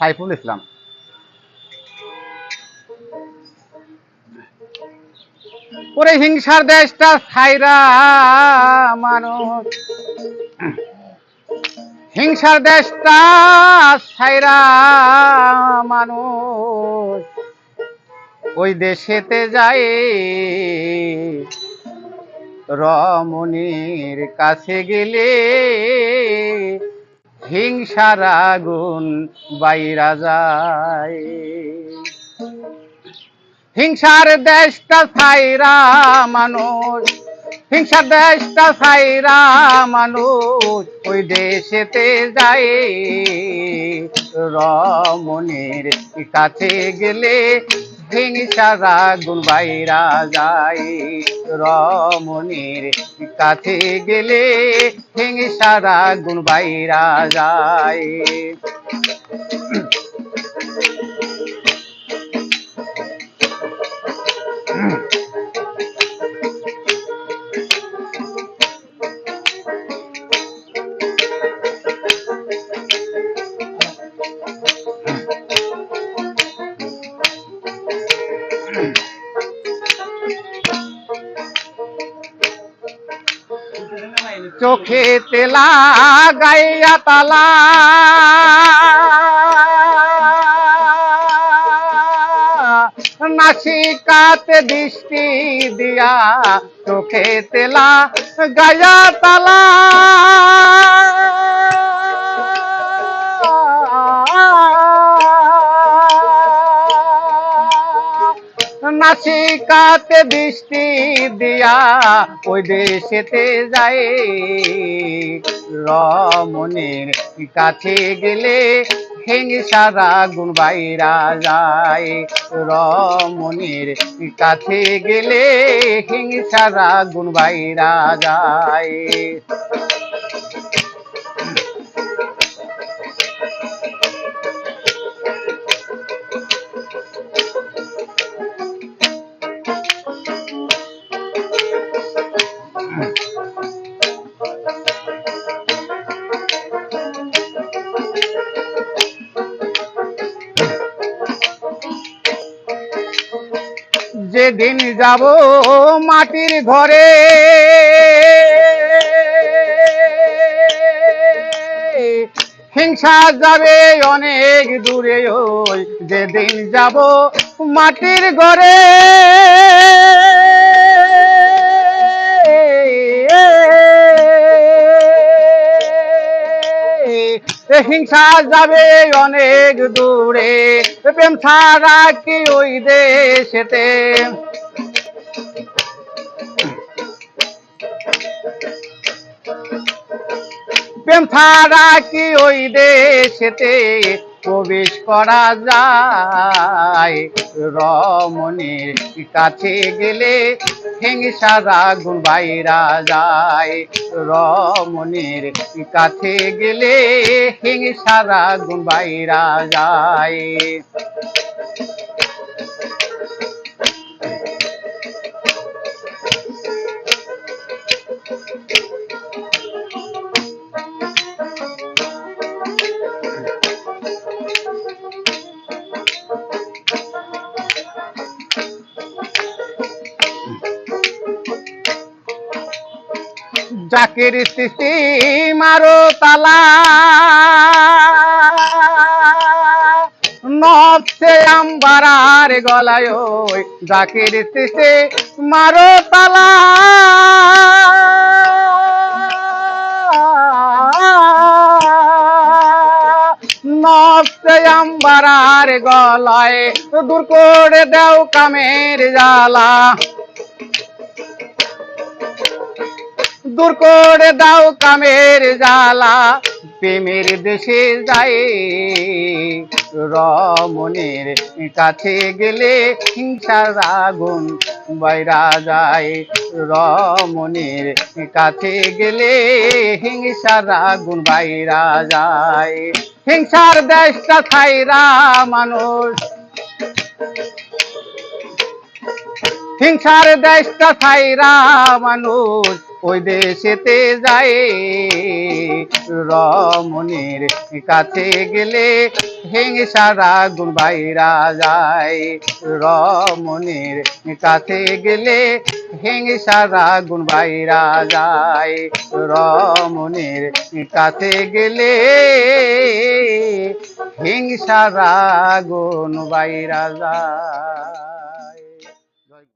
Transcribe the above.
সাইফুল ইসলাম। ওরে হিংসার দেশটা ছাইরা মানুষ। হিংসার দেশটা ছাইরা মানুষ। ওই দেশেতে যায় রমণীর কাছে গেলে হিংসার আগুন বাইরা যায়। হিংসার দেশটা ছাইরা মানুষ, হিংসার দেশটা ছাইরা মানুষ, ওই দেশেতে যায় রমণীর কাছে গেলে হিংসার সারা গুলবাইরা যায়। রমণীর কাছে গেলে হিংসার সারা গুলবাইরা যায়। চোখে তেলা গাইয়া তালা। নাসিকাতে দৃষ্টি দিয়া চোখে তেলা গায়া তালা। নাসিকাতে দৃষ্টি দিয়া ওই দেশেতে যায় রমণীর কাছে গেলে হিংসারা গুণ বাইরা যায়। রমণীর কাছে গেলে হিংসারা গুণ বাইরা যায়। যেদিন যাব মাটির ঘরে হিংসা যাবে অনেক দূরে ওই। যেদিন যাব মাটির ঘরে হিংসা যাবে অনেক দূরে। প্রেম ছাড়া কি ওই দেশেতে। প্রেম ছাড়া কি ওই দেশেতে প্রবেশ করা যায়। রমণীর কাছে গেলে হিংসার রাগুন বাইরা যায়। রমণীর কাছে গেলে হিংসার রাগুন বাইরা যায়। জাকির সৃষ্টি মারো তালা। নবসে আম্বারার গলায় জাকির সৃষ্টি মারো তালা। আম্বারার গলায় দূর করে দেও কামের জ্বালা। দূর করে দাও কামের জ্বালা, প্রেমের দেশে যায় রমণীর কাছে গেলে হিংসার আগুন বাইরা যায়। রমণীর কাছে গেলে হিংসার আগুন বাইরা যায়। হিংসার দেশটা ছাইরা মানুষ। হিংসার দেশটা ছাইরা মানুষ ওই দেশেতে যায়। রমণীর কাছে গেলে হিংসারা গুণ বাইরা যায়। রমণীর কাছে গেলে হিংসারা গুণ বাইরা যায়। রমণীর কাছে গেলে হিংসারা গুণ বাইরা যায়।